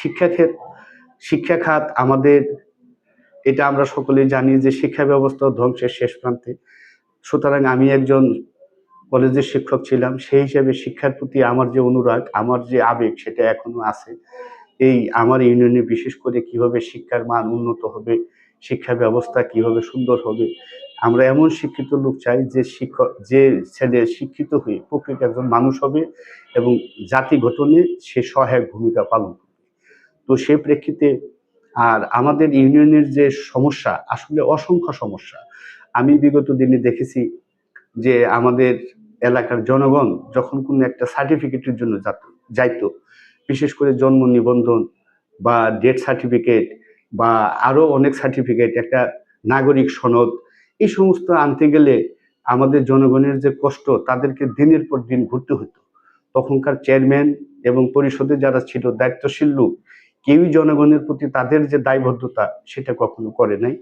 শিক্ষাক্ষেত শিক্ষা খাত আমাদের, এটা আমরা সকলেই জানি যে শিক্ষা ব্যবস্থা ধ্বংসের শেষ প্রান্তে। সুতরাং আমি একজন কলেজের শিক্ষক ছিলাম, সেই হিসাবে শিক্ষার প্রতি আমার যে অনুরাগ, আমার যে আবেগ, সেটা এখনও আছে। এই আমার ইউনিয়নে বিশেষ করে কীভাবে শিক্ষার মান উন্নত হবে, শিক্ষা ব্যবস্থা কীভাবে সুন্দর হবে, আমরা এমন শিক্ষিত লোক চাই যে শিক্ষক, যে ছেলে শিক্ষিত হয়ে প্রকৃত একজন মানুষ হবে এবং জাতি গঠনে সে সহায়ক ভূমিকা পালন করবে। তো সে প্রেক্ষিতে আর আমাদের ইউনিয়নের যে সমস্যা, আসলে অসংখ্য সমস্যা। আমি বিগত দিনে দেখেছি যে আমাদের এলাকার জনগণ যখন কোনো একটা সার্টিফিকেটের জন্য যাইতো, বিশেষ করে জন্ম নিবন্ধন বা ডেথ সার্টিফিকেট বা আরও অনেক সার্টিফিকেট একটা নাগরিক সনদ, এই সমস্ত আনতে গেলে আমাদের জনগণের যে কষ্ট, তাদেরকে দিনের পর দিন ঘুরতে হতো। তখনকার চেয়ারম্যান এবং পরিষদে যারা ছিল, দায়িত্বশীল লোক কেউই জনগণের প্রতি তাদের যে দায়বদ্ধতা সেটা কখনো করে নাই।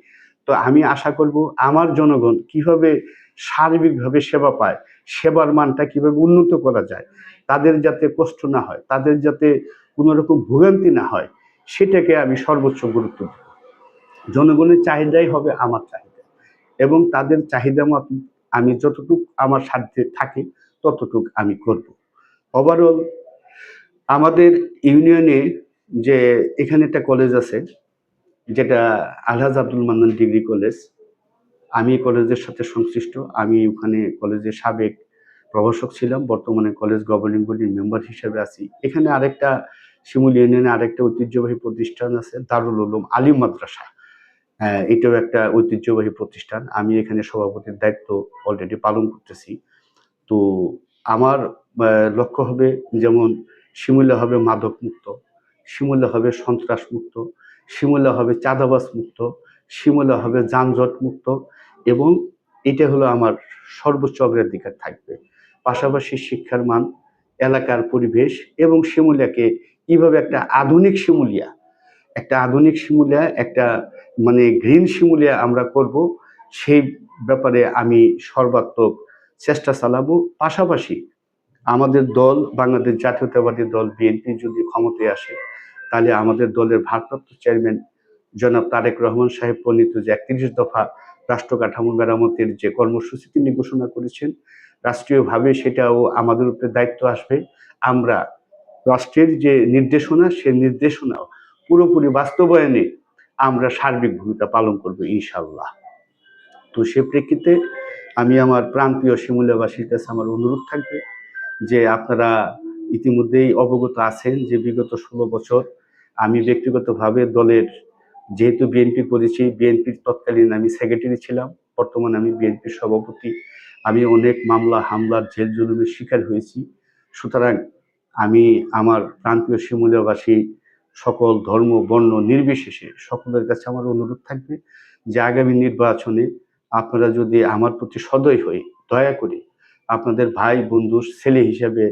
তো আমি আশা করব আমার জনগণ কীভাবে সার্বিকভাবে সেবা পায়, সেবার মানটা কীভাবে উন্নত করা যায়, তাদের যাতে কষ্ট না হয়, তাদের যাতে কোনো রকম ভোগান্তি না হয়, সেটাকে আমি সর্বোচ্চ গুরুত্ব দেব। জনগণের চাহিদাই হবে আমার চাহিদা এবং তাদের চাহিদা মতো আমি যতটুকু আমার সাধ্যে থাকে ততটুক আমি করব। ওভারঅল আমাদের ইউনিয়নে যে এখানে একটা কলেজ আছে, যেটা আলহাজ আব্দুল মান্নান ডিগ্রি কলেজ আমি কলেজের সাথে সংশ্লিষ্ট। আমি ওখানে কলেজের সাবেক প্রভাষক ছিলাম। বর্তমানে কলেজ গভর্নিং বডির মেম্বার হিসেবে আছি। এখানে আরেকটা শিমুল ইউনিয়নে আরেকটা ঐতিহ্যবাহী প্রতিষ্ঠান আছে, দারুল উলুম আলিম মাদ্রাসা। এটাও একটা ঐতিহ্যবাহী প্রতিষ্ঠান। আমি এখানে সভাপতির দায়িত্ব অলরেডি পালন করতেছি। তো আমার লক্ষ্য হবে যেমন শিমুলে হবে মাদক মুক্ত শিমুলে হবে সন্ত্রাস মুক্ত শিমুলে হবে চাঁদাবাজ মুক্ত শিমুলে হবে যানজট মুক্ত এবং এটা হলো আমার সর্বোচ্চ অগ্রাধিকার থাকবে। পাশাপাশি শিক্ষার মান, এলাকার পরিবেশ এবং শিমুলিয়াকে কীভাবে একটা আধুনিক শিমুলিয়া, একটা আধুনিক শিমুলিয়া, একটা মানে গ্রিন শিমুলিয়া আমরা করব, সেই ব্যাপারে আমি সর্বাত্মক চেষ্টা চালাবো। পাশাপাশি আমাদের দল, বাংলাদেশ জাতীয়তাবাদী দল, বিএনপি যদি ক্ষমতায় আসে, তাহলে আমাদের দলের ভারপ্রাপ্ত চেয়ারম্যান জনাব তারেক রহমান সাহেব প্রণীত যে একত্রিশ দফা রাষ্ট্র কাঠামো মেরামতের যে কর্মসূচি তিনি ঘোষণা করেছেন, রাষ্ট্রীয়ভাবে সেটাও আমাদের উপরে দায়িত্ব আসবে। আমরা রাষ্ট্রের যে নির্দেশনা, সে নির্দেশনা পুরোপুরি বাস্তবায়নে আমরা সার্বিক ভূমিকা পালন করব ইনশাল্লাহ তো সে প্রেক্ষিতে আমি আমার প্রান্তীয় শিমুলিয়াবাসীর কাছে আমার অনুরোধ থাকবে। যে আপনারা ইতিমধ্যেই অবগত আছেন যে বিগত ষোলো বছর আমি ব্যক্তিগতভাবে দলের যেহেতু বিএনপি করেছি, বিএনপির তৎকালীন আমি সেক্রেটারি ছিলাম, বর্তমানে আমি বিএনপির সভাপতি। আমি অনেক মামলা, হামলার, জেল জুলুমের শিকার হয়েছি। সুতরাং আমি আমার প্রান্তীয় শিমুলিয়াবাসী সকল ধর্ম, বর্ণ নির্বিশেষে সকলের কাছে আমার অনুরোধ থাকবে যে আগামী নির্বাচনে আপনারা যদি আমার প্রতি সদয় হয়ে দয়া করে আপনাদের ভাই, বন্ধু, ছেলে হিসেবে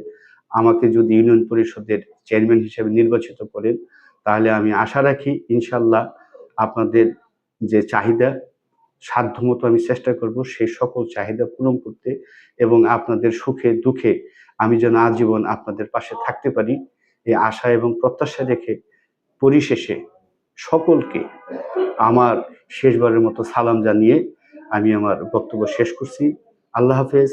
আমাকে যদি ইউনিয়ন পরিষদের চেয়ারম্যান হিসেবে নির্বাচিত করেন, তাহলে আমি আশা রাখি ইনশাল্লাহ আপনাদের যে চাহিদা, সাধ্যমতো আমি চেষ্টা করব সেই সকল চাহিদা পূরণ করতে এবং আপনাদের সুখে, দুঃখে আমি যেন আজীবন আপনাদের পাশে থাকতে পারি। এই আশা এবং প্রত্যাশা রেখে পরিশেষে সকলকে আমার শেষবারের মতো সালাম জানিয়ে আমি আমার বক্তব্য শেষ করছি। আল্লাহ হাফেজ।